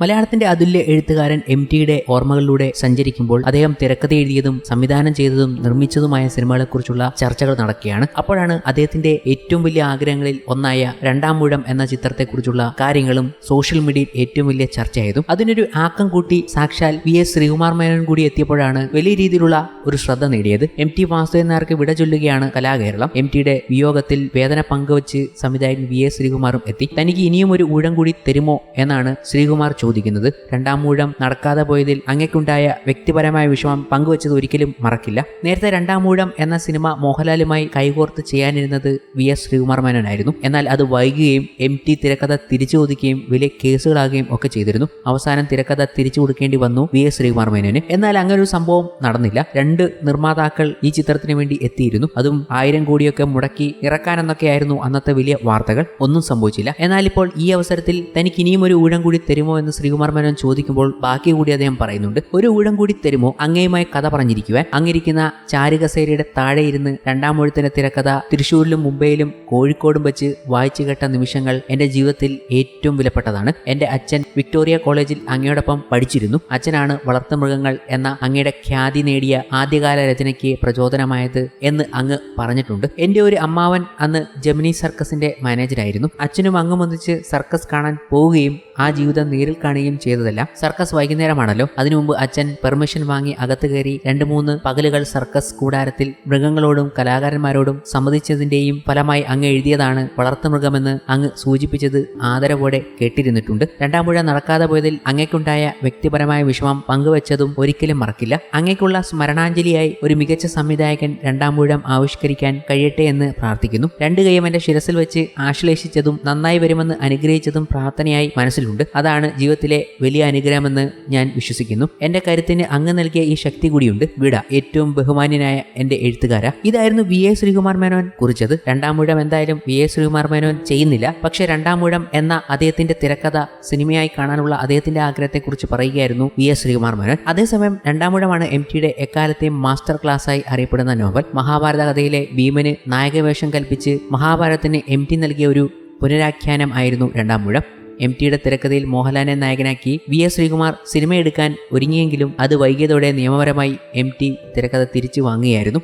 മലയാളത്തിന്റെ അതുല്യ എഴുത്തുകാരൻ എം ടിയുടെ ഓർമ്മകളിലൂടെ സഞ്ചരിക്കുമ്പോൾ അദ്ദേഹം തിരക്കഥ എഴുതിയതും സംവിധാനം ചെയ്തതും നിർമ്മിച്ചതുമായ സിനിമകളെക്കുറിച്ചുള്ള ചർച്ചകൾ നടക്കുകയാണ്. അപ്പോഴാണ് അദ്ദേഹത്തിന്റെ ഏറ്റവും വലിയ ആഗ്രഹങ്ങളിൽ ഒന്നായ രണ്ടാം മൂഴം എന്ന ചിത്രത്തെക്കുറിച്ചുള്ള കാര്യങ്ങളും സോഷ്യൽ മീഡിയയിൽ ഏറ്റവും വലിയ ചർച്ചയായതും. അതിനൊരു ആക്കം കൂട്ടി സാക്ഷാൽ വി എസ് ശ്രീകുമാർ മേനോൻ കൂടി എത്തിയപ്പോഴാണ് വലിയ രീതിയിലുള്ള ഒരു ശ്രദ്ധ നേടിയത്. എം ടി വാസുദേവൻ നായർക്ക് വിട ചൊല്ലുകയാണ് കലാകേരളം. എം ടിയുടെ വിയോഗത്തിൽ വേദന പങ്കുവച്ച് സംവിധായകൻ വി എസ് ശ്രീകുമാറും എത്തി. തനിക്ക് ഇനിയും ഒരു ഊഴം കൂടി തരുമോ എന്നാണ് ശ്രീകുമാർ ചോദിക്കുന്നത്. രണ്ടാം ഊഴം നടക്കാതെ പോയതിൽ അങ്ങയ്ക്കുണ്ടായ വ്യക്തിപരമായ വിഷമം പങ്കുവച്ചത് ഒരിക്കലും മറക്കില്ല. നേരത്തെ രണ്ടാം ഊഴം എന്ന സിനിമ മോഹൻലാലുമായി കൈകോർത്ത് ചെയ്യാനിരുന്നത് വി എസ് ശ്രീകുമാർ മേനോനായിരുന്നു. എന്നാൽ അത് വൈകുകയും എം ടി തിരക്കഥ തിരിച്ചു ചോദിക്കുകയും വലിയ കേസുകളാകുകയും ഒക്കെ ചെയ്തിരുന്നു. അവസാനം തിരക്കഥ തിരിച്ചു കൊടുക്കേണ്ടി വന്നു വി എസ് ശ്രീകുമാർ മേനോന്. എന്നാൽ അങ്ങനെ ഒരു സംഭവം നടന്നില്ല. രണ്ട് നിർമ്മാതാക്കൾ ഈ ചിത്രത്തിന് വേണ്ടി എത്തിയിരുന്നു. അതും ആയിരം കോടിയൊക്കെ മുടക്കി ഇറക്കാനെന്നൊക്കെയായിരുന്നു അന്നത്തെ വലിയ വാർത്തകൾ. ഒന്നും സംഭവിച്ചില്ല. എന്നാൽ ഇപ്പോൾ ഈ അവസരത്തിൽ തനിക്ക് ഇനിയും ഒരു ഊഴം കൂടി തരുമോ എന്ന് ശ്രീകുമാർ മേനോൻ ചോദിക്കുമ്പോൾ ബാക്കി കൂടി അദ്ദേഹം പറയുന്നുണ്ട് ഒരു ഊഴം കൂടി തരുമോ? അങ്ങയുമായി കഥ പറഞ്ഞിരിക്കുവാൻ അങ്ങിരിക്കുന്ന ചാരുകസേരയുടെ താഴെ ഇരുന്ന് രണ്ടാം മുഴത്തിന്റെ തിരക്കഥ തൃശ്ശൂരിലും മുംബൈയിലും കോഴിക്കോടും വെച്ച് വായിച്ചു കേട്ട നിമിഷങ്ങൾ എന്റെ ജീവിതത്തിൽ ഏറ്റവും വിലപ്പെട്ടതാണ്. എന്റെ അച്ഛൻ വിക്ടോറിയ കോളേജിൽ അങ്ങയോടൊപ്പം പഠിച്ചിരുന്നു. അച്ഛനാണ് വളർത്തുമൃഗങ്ങൾ എന്ന അങ്ങയുടെ ഖ്യാതി നേടിയ ആദ്യകാല രചനയ്ക്ക് പ്രചോദനമായത് എന്ന് അങ്ങ് പറഞ്ഞിട്ടുണ്ട്. എന്റെ ഒരു അമ്മാവൻ അന്ന് ജമിനി സർക്കസിന്റെ മാനേജരായിരുന്നു. അച്ഛനും അങ്ങും ഒന്നിച്ച് സർക്കസ് കാണാൻ പോവുകയും ആ ജീവിതം നേരിൽ കാണുകയും ചെയ്തതല്ല. സർക്കസ് വൈകുന്നേരമാണല്ലോ. അതിനു മുമ്പ് അച്ഛൻ പെർമിഷൻ വാങ്ങി അകത്ത് കയറി രണ്ട് മൂന്ന് പകലുകൾ സർക്കസ് കൂടാരത്തിൽ മൃഗങ്ങളോടും കലാകാരന്മാരോടും സമ്മതിച്ചതിന്റെയും ഫലമായി അങ്ങ് എഴുതിയതാണ് വളർത്തുമൃഗമെന്ന് അങ്ങ് സൂചിപ്പിച്ചത് ആദരവോടെ കേട്ടിരുന്നിട്ടുണ്ട്. രണ്ടാം പുഴ നടക്കാതെ പോയതിൽ അങ്ങേക്കുണ്ടായ വ്യക്തിപരമായ വിഷമം പങ്കുവച്ചതും ഒരിക്കലും മറക്കില്ല. അങ്ങേക്കുള്ള സ്മരണാഞ്ജലിയായി ഒരു മികച്ച സംവിധായകൻ രണ്ടാം പുഴം ആവിഷ്കരിക്കാൻ കഴിയട്ടെ എന്ന് പ്രാർത്ഥിക്കുന്നു. രണ്ട് കൈയും എന്റെ ശിരസിൽ വെച്ച് ആശ്ലേഷിച്ചതും നന്നായി വരുമെന്ന് അനുഗ്രഹിച്ചതും പ്രാർത്ഥനയായി മനസ്സിലുണ്ട്. അതാണ് ജീവിതത്തിലെ വലിയ അനുഗ്രഹമെന്ന് ഞാൻ വിശ്വസിക്കുന്നു. എന്റെ കരുത്തിന് അങ്ങ് നൽകിയ ഈ ശക്തി കൂടിയുണ്ട്. വിട. ഏറ്റവും ബഹുമാന്യനായ എന്റെ എഴുത്തുകാര. ഇതായിരുന്നു വി എ ശ്രീകുമാർ മേനോൻ കുറിച്ചത്. രണ്ടാം മൂഴം എന്തായാലും വി എ ശ്രീകുമാർ മേനോൻ ചെയ്യുന്നില്ല. പക്ഷെ രണ്ടാം മൂഴം എന്ന അദ്ദേഹത്തിന്റെ തിരക്കഥ സിനിമയായി കാണാനുള്ള അദ്ദേഹത്തിന്റെ ആഗ്രഹത്തെക്കുറിച്ച് പറയുകയായിരുന്നു വി എസ് ശ്രീകുമാർ മേനോൻ. അതേസമയം രണ്ടാം മൂഴമാണ് എം ടിയുടെ എക്കാലത്തെയും മാസ്റ്റർ ക്ലാസ്സായി അറിയപ്പെടുന്ന നോവൽ. മഹാഭാരത കഥയിലെ ഭീമന് നായകവേഷം കൽപ്പിച്ച് മഹാഭാരതത്തിന് എം ടി നൽകിയ ഒരു പുനരാഖ്യാനം ആയിരുന്നു രണ്ടാം മൂഴം എം ടിയുടെ തിരക്കഥയിൽ മോഹൻലാലിനെ നായകനാക്കി വി എസ് ശ്രീകുമാർ സിനിമയെടുക്കാൻ ഒരുങ്ങിയെങ്കിലും അത് വൈകിയതോടെ നിയമപരമായി എം ടി തിരക്കഥ തിരിച്ചു വാങ്ങുകയായിരുന്നു.